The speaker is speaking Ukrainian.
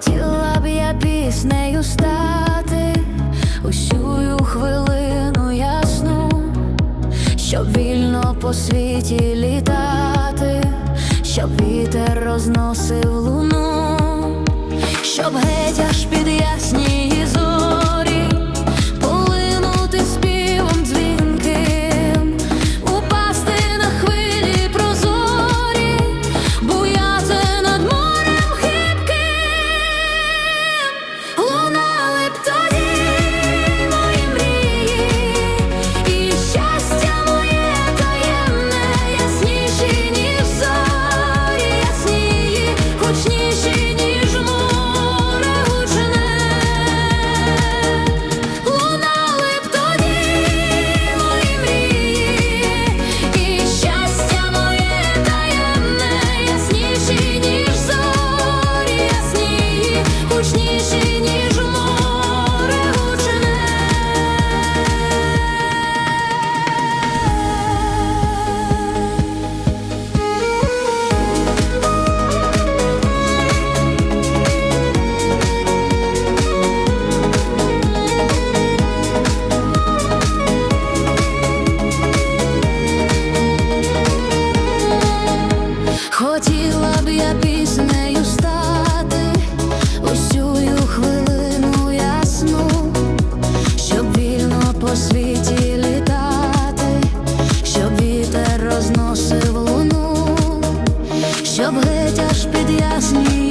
хотіла б я піснею стати. Усю хвилину ясну, щоб вільно по світі літати, щоб вітер розносив луну, щоб геть аж під ясні just